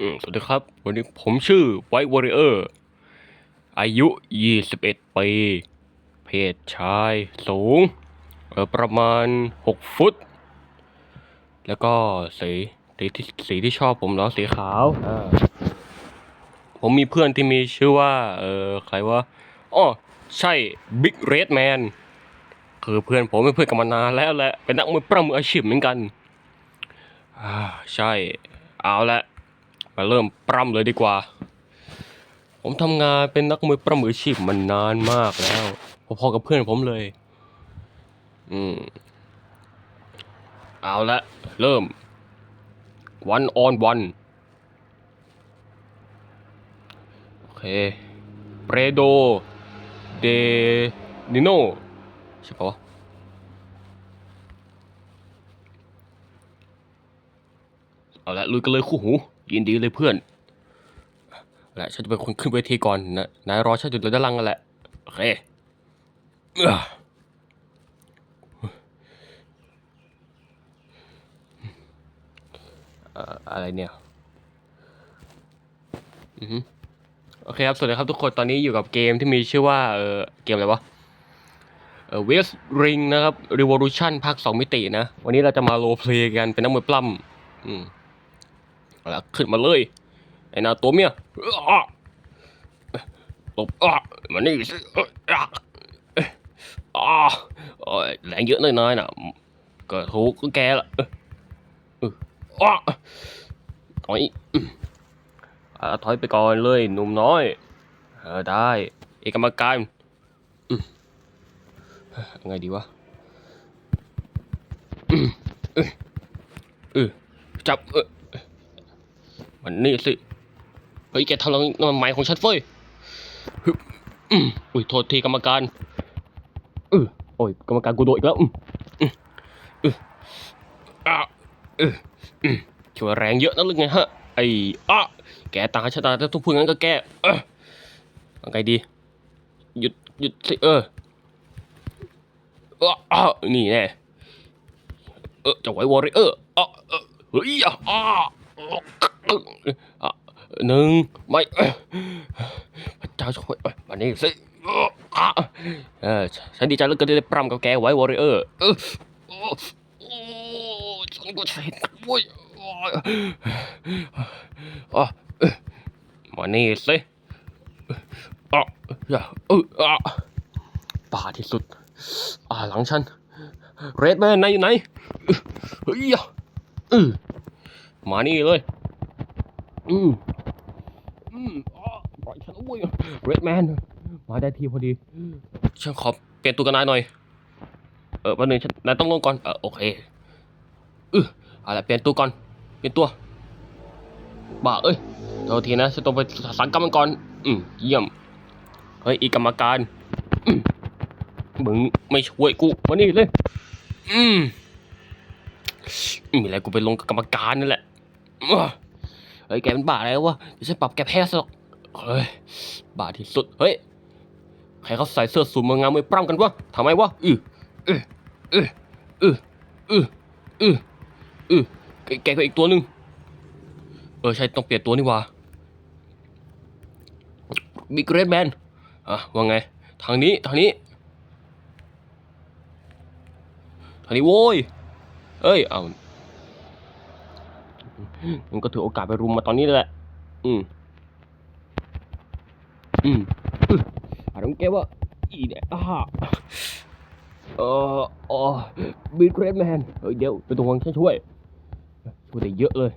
สวัสดีครับ วันนี้ผมชื่อไวท์วอริเออร์อายุ 21 ปี เพศชายสูง ประมาณ 6 ฟุต แล้วก็สีสีที่สีที่ชอบผมเนาะสีขาวผมมีเพื่อนที่มีชื่อว่า เออใครวะอ๋อใช่บิ๊กเรดแมนคือเพื่อนผมเป็นเพื่อนกันมานานแล้วแหละเป็นนักมวยปล้ำมืออาชีพเหมือนกันอ่าใช่ เอาละ มาเริ่มปล้ำเลยดีกว่า ผมทำงานเป็นนักมวยปล้ำมืออาชีพมานานมากแล้วพอๆกับเพื่อนผมเลย อืม เอาละ เริ่ม one on one โอเคเปรโด เดนิโนใช่ปะวะเอาละลุยกันเลยคู่หู ยินดีเลยเพื่อนเอาละฉันจะเป็นคนขึ้นเวทีก่อนนะนายรอฉันอยู่ด้านล่างกันแหละโอเคเอื้อเอ่อะไรเนี่ยอือโอเคครับ สวัสดีครับทุกคนตอนนี้อยู่กับเกมที่มีชื่อว่า เออเกมอะไรวะเออเวสริงนะครับ Revolution ภาคสองมิตินะ วันนี้เราจะมาโรลเพลย์กันเป็นนักมวยปล้ำอืม เอาละขึ้นมาเลยไอ้นาตัวเมียอ้าหลบอ้ามานี่สิอ้ยอ้าแรงเยอะน้อยๆนะก็ถูกก็แกละเอาถอยถอยไปก่อนเลยหนุ่มน้อย เออได้ เอกกรรมการไงดีวะเออจับเออ มันนี่สิ เฮ้ย แกทำอะไรน้ำไม้ของฉันเฟ้ยอุ้ย โทษทีกรรมการเออโอ้ย กรรมการกูโดนอีกแล้วอืมอืออะเอออืมคิดว่าแรงเยอะนั่นหรือไงฮะ ไอ้อะแกตาชะตาถ้าทุกพูดงั้นก็แกเออไงดี หยุด หยุดสิ เออเอออะนี่แน่เออจะไว้วอริเออร์อะเออเฮ้ยอะอะอะ หนึ่งไม่เอ้ยพระเจ้าช่วยเอ้ยมานี่สิอะเออฉันดีใจเหลือเกินที่ได้ปรำกับแกไว้วอริเออร์เออฉันก็ใช่โว้ยอะเอ้ยมานี่สิอะอย่าเอออะป่าที่สุด อ่าหลังฉัน เรดแมนนายอยู่ไหนเฮ้ยอะเออมานี่เลย อืมอืมอ๋อปล่อยฉันอุ้ยเรดแมนมาได้ทีพอดีฉันขอเปลี่ยนตัวกันนายหน่อย เออวันหนึ่งฉันนายต้องลงก่อน เออโอเคเออเอาละเปลี่ยนตัวก่อน เปลี่ยนตัวบ้าเอ้ยโทษทีนะฉันต้องไปสังกัดมันก่อน อืมเยี่ยม เฮ้ยอีกกรรมการมึงไม่ช่วยกูมานี่เลย อืมมีอะไรกูไปลงกับกรรมการนั่นแหละ เฮ้ยแกเป็นบ้าอะไรวะเดี๋ยวฉันปรับแกแพ้ซะหรอกเฮ้ยบ้าที่สุดเฮ้ยใครเขาใส่เสื้อสูทมางามมวยปล้ำกันวะทำไมวะอืออืออืออืออืออืออือแกแกก็อีกตัวหนึ่งเออใช่ต้องเปลี่ยนตัวนี่วะบิ๊กเรดแมนอะว่าไง ทางนี้ทางนี้ทางนี้โว้ยเอ้ยเอา มันก็ถือโอกาสไปรุมมาตอนนี้แหละ อืม อืมอ่านของแกว่าอีเนี่ยอ่าเอออ๋อบีทเรดแมนเฮ้ยเดี๋ยวไปตรงวังฉันช่วย ช่วยได้เยอะเลย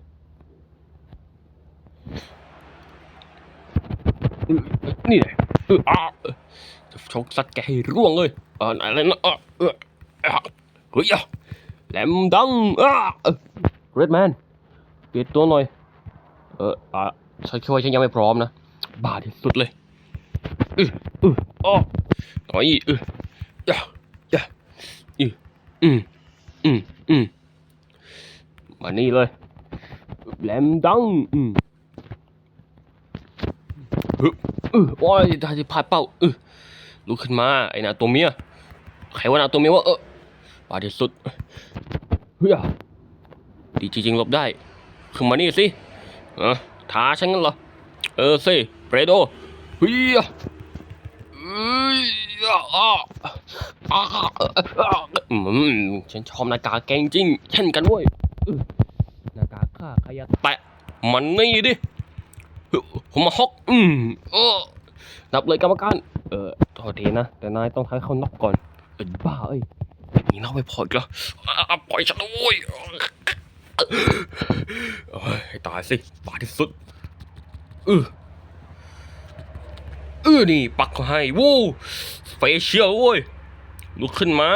นี่แหละอ่าจะชกสัตว์แกให้ร่วงเลยอออะไรนะเออเอออะเฮ้ยอะแหลมดังอ่าเรดแมน เปลี่ยนตัวหน่อย เอออะฉันคิดว่าฉันยังไม่พร้อมนะบ้าที่สุดเลยอืออืออ๋อหน่อยอือยะยะอืออืมอืมอืมมานี่เลยแหลมดังอืมฮึอือโอ้ยได้ที่พลาดเป้าอือลุกขึ้นมาไอ้หนาตัวเมียใครว่าหนาตัวเมียวะเออบ้าที่สุดเฮ้ยดีจริงๆหลบได้ ขึ้นมานี่สิเออท้าฉันงั้นเหรอ เออสิเฟรโดเฮียเอ้ยอะอะอะอะอืมฉันชอบหน้ากาแกงจริงเช่นกันเว้ยหน้ากาข้าใครจะแตะมันนี่ดิผมมาฮอกอืมเออนับเลยกรรมการ เออโทษทีนะ แต่นายต้องทำให้เขาน็อกก่อนเอ็นบ้าเอ้ยนี่น็อกไม่พออีกแล้วอะปล่อยฉันด้วย เอ้ยให้ตายสิบาดที่สุดเออเออนี่ ปักเขาให้วู้เฟเชียลเว้ยลุกขึ้นมา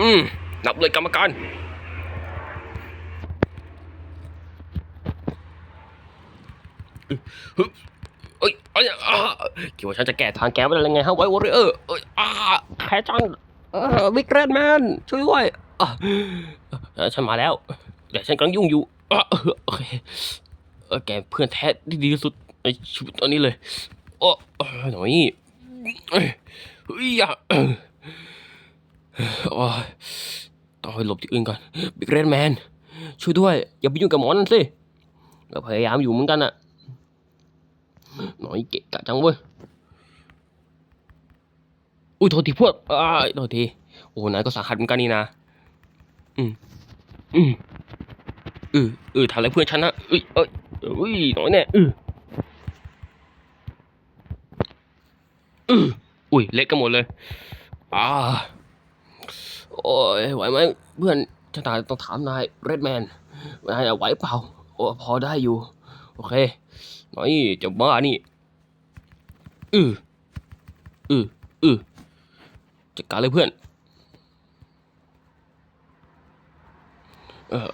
อืม นับเลยกรรมการเฮ้ยเอ้ยเอ้ยคิดว่าฉันจะแก้ทางแกไม่ได้ยังไงฮะไว้วอร์เออร์เอ้ยอ่าแพ้จังเออวิกเรนแมนช่วยด้วย ฉันมาแล้วเดี๋ยวฉันกำลังยุ่งอยู่โอเคแกเพื่อนแท้ที่ดีที่สุดในชีวิตตอนนี้เลยโอ้หน่อยเอ้ยเฮ้ยอะเออโอ้ยต้องไปหลบที่อื่นก่อนบิ๊กเรนแมนช่วยด้วย อย่าไปยุ่งกับหมอนั่นสิเราพยายามอยู่เหมือนกันอะหน่อยเกะกะจังเว้ยอุ้ยโทษทีพวกอ้าโทษทีโอ้นายก็สาหัสเหมือนกันนี่นะ อืมอืมเออเออทำอะไรเพื่อนฉันนะเอ้ยเอ้ยอุ้ยน่อยแน่เออเอออุ้ยเละกันหมดเลยอ่าโอ้ยไหวไหมเพื่อนฉันต้องถามนายเรดแมนนายไหวเปล่าโอ้พอได้อยู่ โอเคน่อยจะบ้านี่อืออืออือจัดการเลยเพื่อน เออ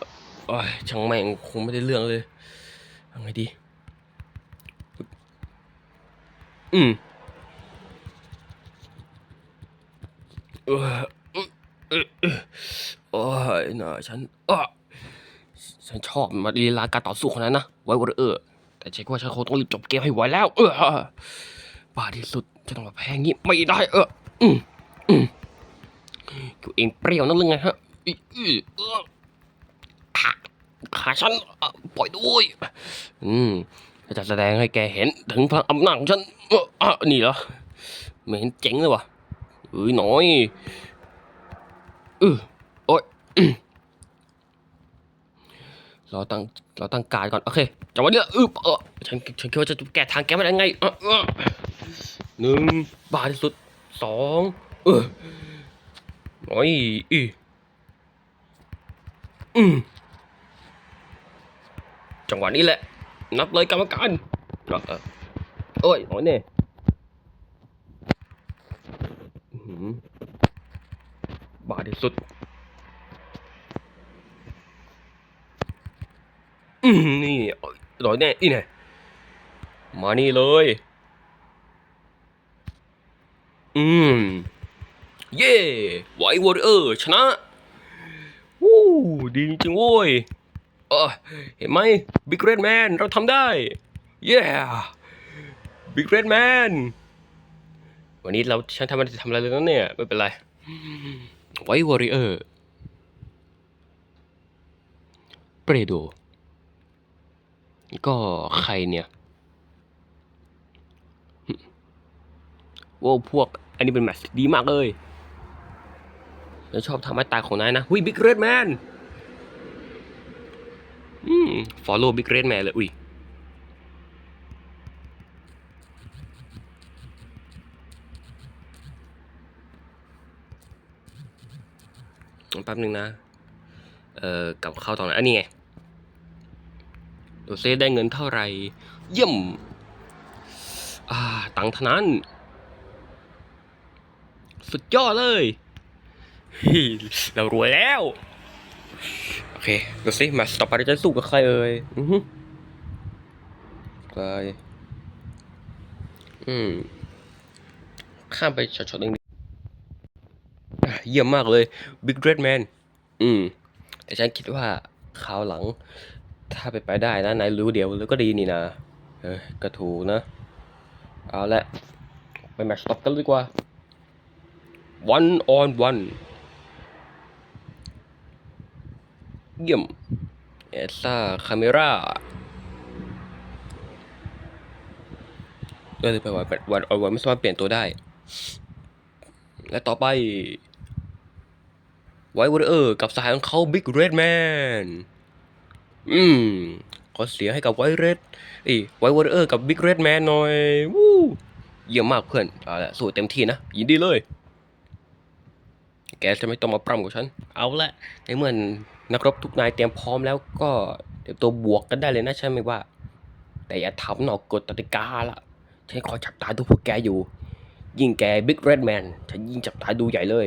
โอ้ยช่างแม่งคงไม่ได้เรื่องเลยยังไงดี อืมเออโอ้ยน่าฉันอฉันชอบมาลีลาการต่อสู้ของนั้นนะ ไว้วอร์เออร์แต่เช็คว่าฉันคงต้องรีบจบเกมให้ไวแล้ว เออบ้าที่สุดจะต้องมาแพ้งี้ไม่ได้เอออืมอืมตัวเองเปรี้ยวนั่นหรือไงฮะอืออือ ขาฉันปล่อยด้วย อืมจะแสดงให้แกเห็นถึงพลังอำนาจของฉันอะนี่เหรอไม่เห็นเจ๋งเลยวะเอ้ยน่อยเออโอ๊ยเราตั้งเราตั้งการก่อน โอเคจังหวะนี้อึบเออฉันฉันคิดว่าจะแก้ทางแกไม่ได้ไงเออหนึ่งบาทที่สุดสองเออน่อยอีอืม จังหวะนี้แหละ นับเลยกรรมการเออเออโอ้ยหน่อยเนี่ยบาทที่สุดนี่หน่อยแน่นี่ไงมานี่เลย อืม เย่ไววอร์เออร์ชนะวู้ดีจริงโว้ย เออเห็นไหมบิ๊กเรดแมนเราทำได้ เย่บิ๊กเรดแมนวันนี้เราฉันทำอะไรทำอะไรเลยนะเนี่ย ไม่เป็นไร ไววอร์เออร์เปรโด ก็ใครเนี่ยโว้วพวก อันนี้เป็นแมตช์ดีมากเลยฉันชอบทำให้ตายของนายนะ หุยบิ๊กเรดแมน อืม follow บิ๊กเรดแมนเลย อุ้ยแป๊บหนึ่งนะ เอ่อกลับเข้าตอนไหนอันนี้ไงดูซิได้เงินเท่าไหร่ เยี่ยม อ่า ตังท่านั้น สุดยอดเลย เรารวยแล้ว เคดูสิมาต่อไปเราจะสู้กับใครเอ่ยอือฮึใครอืมข้ามไปช็อตๆหนึ่งดิอะเยี่ยมมากเลย Big Red Man อืม แต่ฉันคิดว่าคราวหลัง ถ้าไปไปได้นะนายรู้เดียวแล้วก็ดีนี่นะ เออก็ถูกนะ เอาละ ไปแมตช์ต่อกันเลยดีกว่า one on one เยี่ยมเอซ่าคาเมราก็เลยไปวันวันออวันไม่สามารถเปลี่ยนตัวได้ และต่อไป ไวท์วอร์เออร์กับสายของเขาบิ๊กเรดแมน อืม ขอเสียให้กับไวท์เรดอีไวท์วอร์เออร์กับบิ๊กเรดแมนหน่อย วู้ เยี่ยมมากเพื่อนเอาละสู้เต็มที่นะ ยินดีเลย แกจะไม่ต้องมาปรำกับฉัน เอาละในเมื่อ นักรบทุกนายเตรียมพร้อมแล้วก็เตรียมตัวบวกกันได้เลยนะใช่ไหมว่า แต่อย่าทำนอกกฎกติกาละฉันขอจับตาดูพวกแกอยู่ ยิ่งแกบิ๊กเรดแมนฉันยิ่งจับตาดูใหญ่เลย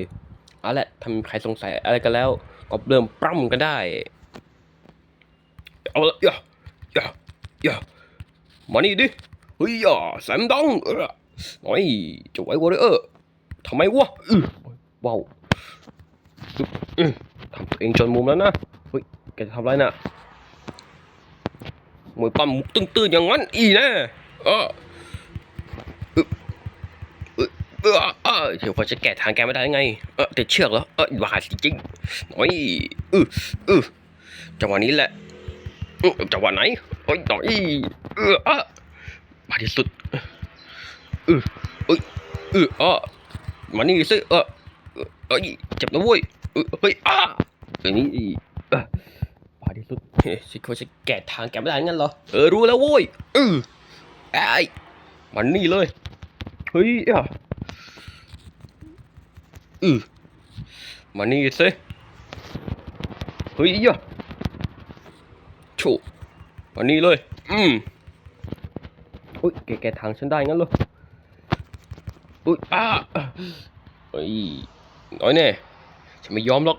เอาละถ้ามีใครสงสัยอะไรกันแล้ว ก็เริ่มปล้ำกันได้เอาละย่าย่าย่ามานี่ดิเฮ้ยอย่าแสมดังเออหน่อยจะไว้วอร์เออร์ทำไมวะอือว้าวอือ ตัวเองจนมุมแล้วนะเฮ้ยแกจะทำไรน่ะมวยปั้มมุกตื้นๆอย่างนั้นอีน่เออเออเออเดี๋ยวพอจะแกะทางแกไม่ได้ไง เออติดเชือกเหรอเออบ้าจริงๆน่อยเออเออจังหวะนี้แหละอื้อจังหวะไหนโอ้ยน่อยเอออะมาที่สุดเออเอ้ยเออมานี่สิเออเออเอ้ยเจ็บนะเว้ย เออเฮ้ยอะอันนี้เออมาที่สุดเฮ้ยฉันควรจะแกะทางแกไม่ได้งั้นเหรอ เออรู้แล้วโว้ยเออไอ้มันนี่เลย เฮ้ยอะอือมานี่สิเฮ้ยอะโฉมานี่เลย อืมอุ้ยแกแกทางฉันได้งั้นเหรออุ้ยอ้าเฮ้ยน้อยแน่ ฉันไม่ยอมหรอก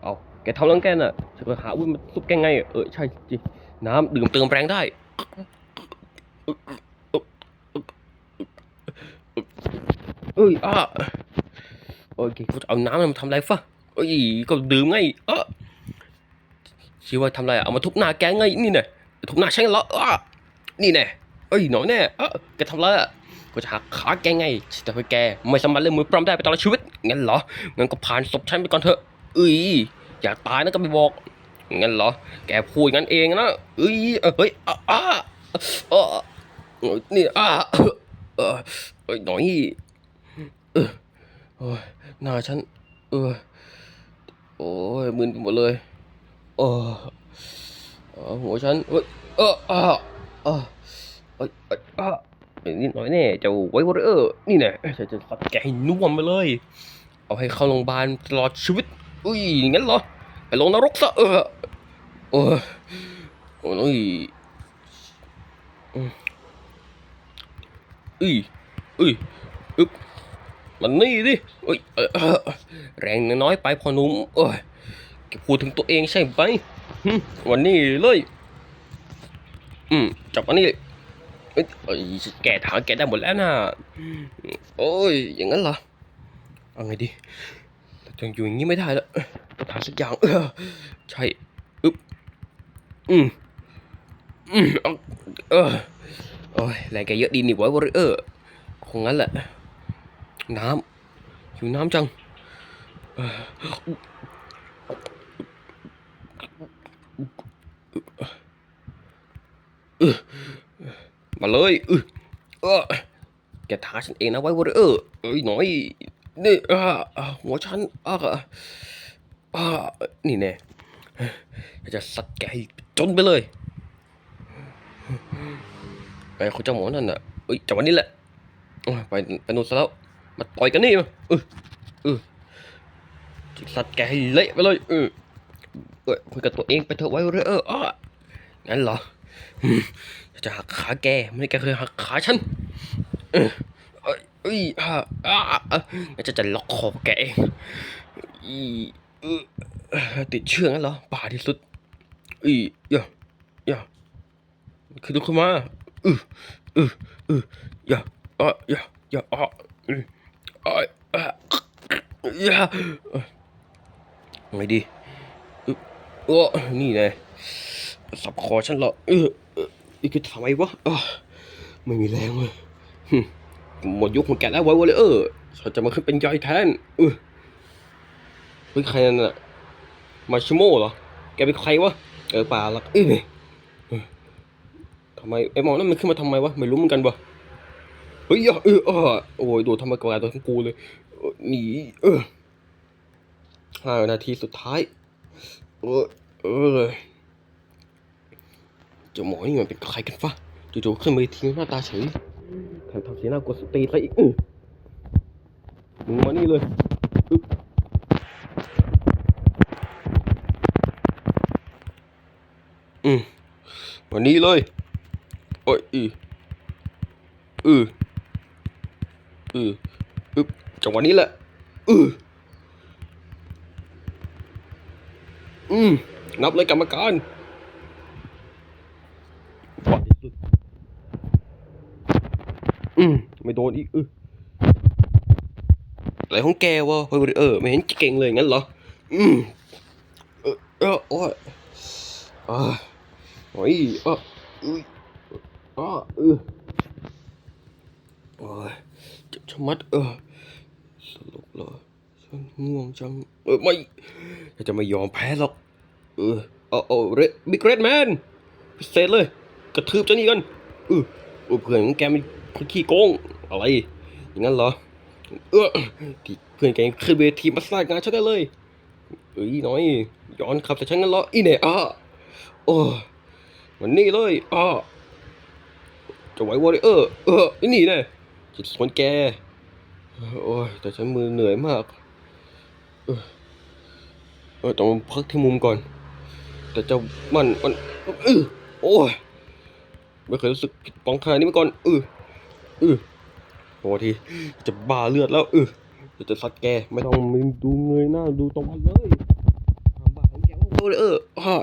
เอาแกทำแล้วแกน่ะฉันก็หาอุ้ยมาซุปแกงไง เออใช่จริงน้ำดื่มเติมแรงได้เอ้ยอะโอเคกูจะเอาน้ำมันมาทำอะไรฟะเอ้ยก็ดื่มไงเออคิว่าทำอะไรเอามาทุบหน้าแกไงนี่แน่ทุบหน้าฉันเหรออะนี่แน่เอ้ยหนอยแน่เออแกทำอะไรอะ กูจะหักขาแกไงแต่ว่าแกไม่สามารถเล่นมือปล้ำได้ไปตลอดชีวิตงั้นเหรองั้นก็ผ่านศพฉันไปก่อนเถอะเอ้ยอยากตายนะก็ไม่บอกงั้นเหรอ แกพูดงั้นเองนะเอ้ยเอ้ยเฮ้ยอะอะอะนี่อะเออเอ้ยหน่อยเออโอ้ยหน้าฉันเออโอ้ยมึนไปหมดเลยเออเออหัวฉันเอ้ยเอออ่าอ่าเอ้ยเอ้ยอ่า นิดหน่อยแน่เจ้าไว้วอร์เออร์นี่แน่จะจะสับแกให้น่วมไปเลย เอาให้เข้าโรงพยาบาลตลอดชีวิต อุ้ยงั้นเหรอไปลงนรกซะเออโอ้ยโอ้ยอุ้ยอุ้ยอึ๊บมันนี่ดิเอ้ยเอ่อเอ่อแรงน้อยไปพอหนุ่มโอ้ยพูดถึงตัวเองใช่ไหมวันนี้เลย อืมจับมันนี่ เอ้ยแกถามแกได้หมดแล้วนะโอ้ยอย่างนั้นเหรอเอาไงดีเราจอยู่อย่างนี้ไม่ได้แล้วต้องทำสักอย่างเออใช่อึ๊บอืมอืมเอาเอโอ้ยแรงแกเยอะดีนี่ไว้วอร์เออร์คงงั้นแหละ น้ำหิวน้ำจังเออ มาเลยเออเออแกท้าฉันเองนะไว้วอร์เออเอ้ยหน่อยนี่อ่าหัวฉันอ่าอ่านี่แน่ยจะสัดแกให้จนไปเลยไอ้คนเจ้าหมอนั่นน่ะเอ้ยจังหวะนี้แหละไปไปนู่นซะแล้วมาต่อยกันนี่มาเออเออจิสัตว์แกให้เละไปเลยเออเออคุยกับตัวเองไปเถอะไว้เรอเอออ้องั้นเหรอ จะหักขาแกไม่ได้แกเคยหักขาฉันเอ้ยเอ้ยอ่าอ่างั้นจะจะล็อกคอแกเองอีติดเชือกงั้นเหรอป่าที่สุดอีอย่าอย่าคือลุกขึ้นมาเออเออเออย่าอะอย่าอย่าอะเอ้ยเอ่ออย่าไงดีอึ๊บโอ้นี่ไงสับคอฉันเหรอเออ ออนี่คือทำไมวะไม่มีแรงเลยหมดยุคของแกแล้วไว้วะเลยเออฉันจะมาขึ้นเป็นยายแทนเออเฮ้ยใครนั่นน่ะมาชิโม่เหรอ แกเป็นใครวะ เออป่าละเอ้ยเอทำไมไอ้หมอนั่นมันขึ้นมาทำไมวะ ไม่รู้เหมือนกันวะเฮ้ยอะเอออะโอ้ยโดนทำมากลายตัวทั้งกูเลยหนีเออห้านาทีสุดท้าย เออเออ เจ้าหมอนี่มันเป็นใครกันฟะจู่ๆขึ้นมาทีหน้าตาเฉยแถมทำเสียหน้ากดสตีซะอีกอืมึงมานี่เลยอืมมานี่เลยโอ้ยอืออืออืออึ๊บจังหวะนี้แหละอืออืมนับเลยกรรมการว่าที่สุดอืมไม่โดนอีกอืออะไรของแกวะเฮ้ยเออไม่เห็นเก่งเลยงั้นเหรอ อืมเออเออโอ้ยอ่าโอ้ยเอออุ้ยอ่าเออโอ้ยจ็บชะมัดเออสรุปเหรอฉันง่วงจัง เออไม่ฉันจะไม่ยอมแพ้หรอก เออเอาเอาเรบิ๊กเรดแมนพิเศษเลย กระทืบเจ้านี่กันเออเพื่อนของแกมันขี้โกง อะไร อย่างนั้นเหรอ เออที่เพื่อนแกขึ้นเวทีมาสร้างงานฉันได้เลยเอ้ยน้อย ย้อนขับแต่ฉันงั้นเหรออีเนี่ยอะโอ้วันนี้เลยอะจะไหววอริเออร์เอออ้นี่แน่จิตสวนแกโอ้ยแต่ฉันมือเหนื่อยมาก เออเออต้องพักที่มุมก่อน แต่เจ้ามันมันเออโอ้ยไม่เคยรู้สึกผิดปองขนาดนี้มาก่อนเออเออ โอ้ทีจะบ้าเลือดแล้วเออเดี๋ยวจะซัดแกไม่ต้องมึงดูเงยหน้าดูตรงมันเลยบ้าของแกว่าเออเออฮ่า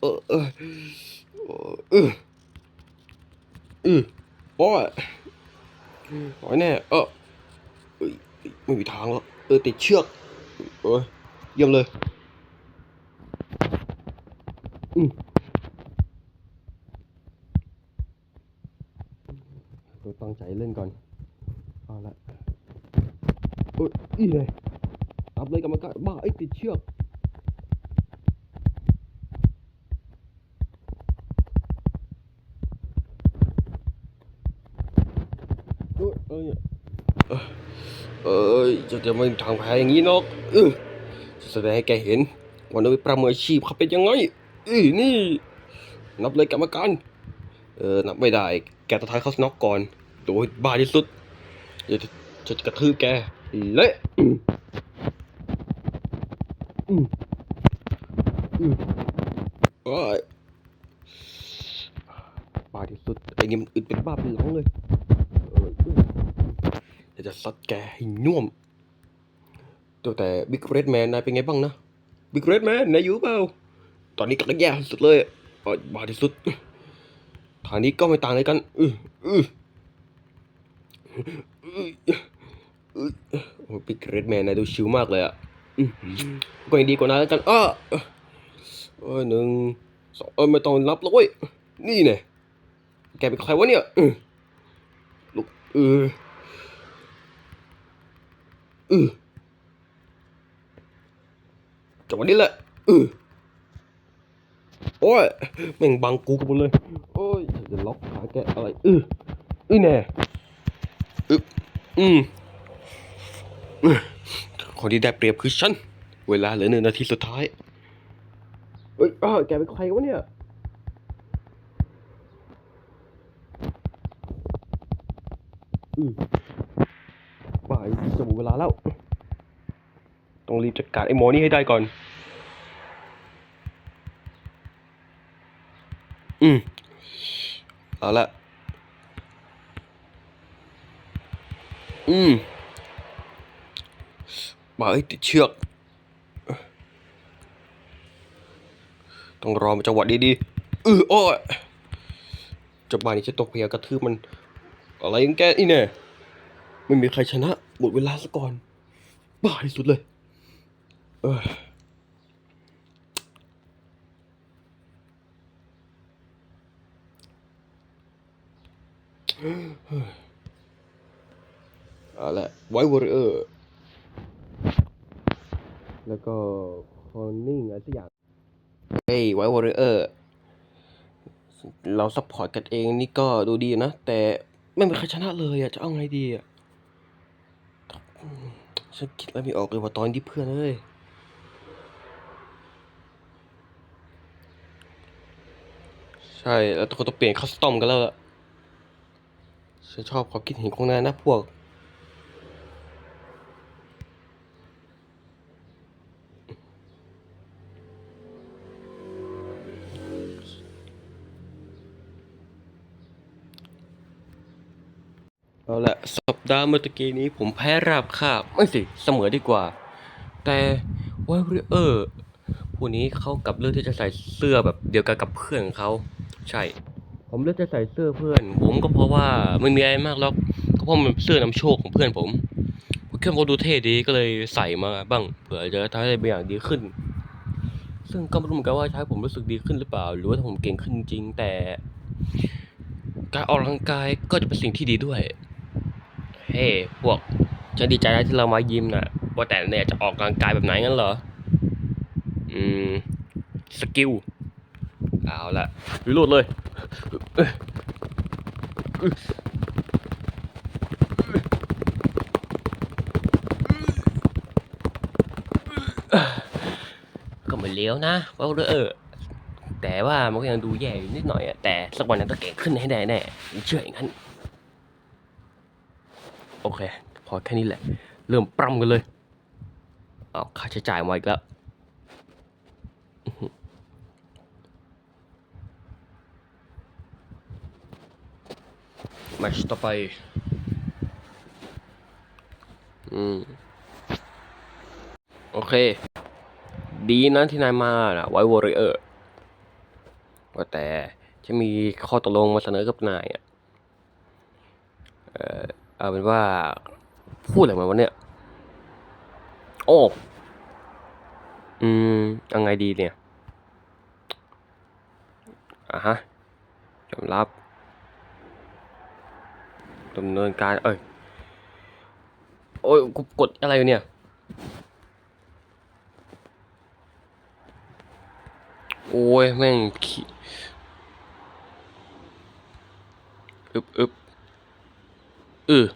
เออเออเออเออเออโอ้ยโอ้ยแน่เออไม่มีทางแล้วเออติดเชือกเออเยี่ยมเลย อืมเราตั้งใจเล่นก่อน เอาละเอ้ยอีเลยรับเลยกรรมการบ้าไอ้ติดเชือก เอ้ยเอ้ยเอ้ยเอ้ยจะจะไม่ทางแพ้อย่างนี้นกเออจะแสดงให้แกเห็นว่านักประมืออาชีพเขาเป็นยังไงอือนี่นับเลยกรรมการเออนับไม่ได้ แกตะท้ายเขาสน็อกก่อนโดยบ้าที่สุดเดี๋ยวจะจะกระทืบแกเละอืมอืมอืมโอ้ยบ้าที่สุดไอ้นี่มันอึดเป็นบ้าเป็นหลังเลยเออเดี๋ย จะซัดแกให้น่วม ตัวแต่บิ๊กเรดแมนนายเป็นไงบ้างนะ บิ๊กเรดแมนนายอยู่เปล่า ตอนนี้กำลังแย่สุดเลยอะบาดที่สุด ทางนี้ก็ไม่ต่างอะไรกันอืออืออืออือโอ้บิ๊กเรดแมนนายดูชิวมากเลยอะก็ยังดีกว่านั้นแล้วกันอ้อเออหนึ่งสองเออไม่ต้องรับแล้วเว้ยนี่เนี่ยแกเป็นใครวะเนี่ยลูกเออ อือจังหวะนี้แหละอือโอ้ยแม่งบังกูกันหมดเลย โอ้ยจะล็อกขาแกอะไร อืออือแน่อึอืมอื้อคนที่ได้เปรียบคือฉัน เวลาเหลือหนึ่งนาทีสุดท้าย เฮ้ยแกเป็นใครวะเนี่ยอือ หมดเวลาแล้ว ต้องรีบจัดการไอ้หมอนี่ให้ได้ก่อน อืมเอาละอืมมาไอ้ติดเชือก ต้องรอมันจังหวะดีๆอืออ้อยจะบ้านนี้จะตกเพียกระทืบมัน อะไรของแกนี่เนี่ยไม่มีใครชนะ หมดเวลาซะก่อน บ้าที่สุดเลย เออเอาละไวท์วอริเออร์ แล้วก็คอนนิ่งอะไรสักอย่าง เฮ้ยไวท์วอริเออร์ เราซัพพอร์ตกันเองนี่ก็ดูดีนะ แต่ไม่มีใครชนะเลยอะจะเอาไงดีอะ ฉันคิดอะไรไม่ออกเลยว่าตอนที่เพื่อนเอ้ยใช่ แล้วทุกคนต้องเปลี่ยนคัสตอมกันแล้วล่ะ ฉันชอบความคิดเห็นของนายนะพวก เอาละ ดาห์เมื่อกี้นี้ผมแพ้ราบคาบไม่สิเสมอดีกว่า แต่วอริเออร์ผู้นี้เขากลับเลือกที่จะใส่เสื้อแบบเดียวกันกับเพื่อนเขาใช่ ผมเลือกจะใส่เสื้อเพื่อน ผมก็เพราะว่าไม่มีอะไรมากหรอกก็เพราะมันเสื้อนำโชคของเพื่อนผมผมคิดว่าเขาดูเท่ดีก็เลยใส่มาบ้างเผื่อจะทำให้อะไรบางอย่างดีขึ้น ซึ่งก็ไม่รู้เหมือนกันว่าให้ผมรู้สึกดีขึ้นหรือเปล่า หรือว่าผมเก่งขึ้นจริงแต่ การออกกำลังกายก็จะเป็นสิ่งที่ดีด้วย เฮ้พวกฉันดีใจนะที่เรามายิมนะว่าแต่เนี่ยจะออกกำลังกายแบบไหนงั้นเหรอ อืม สกิล เอาละวิโรดเลย ก็ไม่เลวนะว่าเออ แต่ว่ามันก็ยังดูแย่อยู่นิดหน่อยอะแต่สักวันนั้นก็เก่งขึ้นให้ได้แน่เชื่ออย่างนั้น โอเค พอแค่นี้แหละ เริ่มปรำกันเลยเอาค่าใช้จ่ายมาอีกแล้วอื้อหือแมตช์ต่อไป อืม โอเค ดีนะที่นายมานะไว้วอริเออร์ว่าแต่จะมีข้อตกลงมาเสนอกับนายอะ เอ่อ เอาเป็นว่าพูดอะไรมาวันเนี้ยโอ้อืมยังไงดีเนี่ยอะฮะยอมรับดำเนินการ เอ้ย โอ้ยกูกดอะไรอยู่เนี่ย โอ้ย แม่งขี้อึบอึบ เออ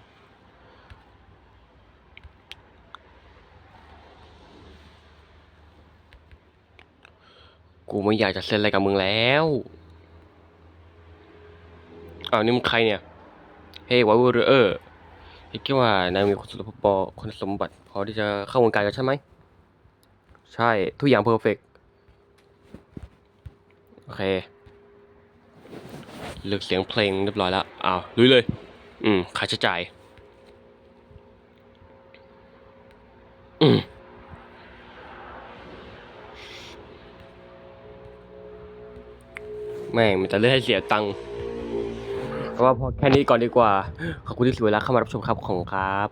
กูไม่อยากจะเซ็นอะไรกับมึงแล้วอ้าวนี่มึงใครเนี่ย เฮ้ยวาวูเออร์คิดว่านายมีคุณสมบัติพอคุณสมบัติ พอที่จะเข้าวงการกันใช่ไหม ใช่ ทุกอย่างเพอร์เฟกโอเค เลือกเสียงเพลงเรียบร้อยแล้ว อ้าว ลุยเลย อืมค่าใช้จ่าย อืมแม่งมันจะเลือกให้เสียตังค์เพราะว่าพอแค่นี้ก่อนดีกว่า ขอบคุณที่เสียเวลาเข้ามารับชมครับของครับ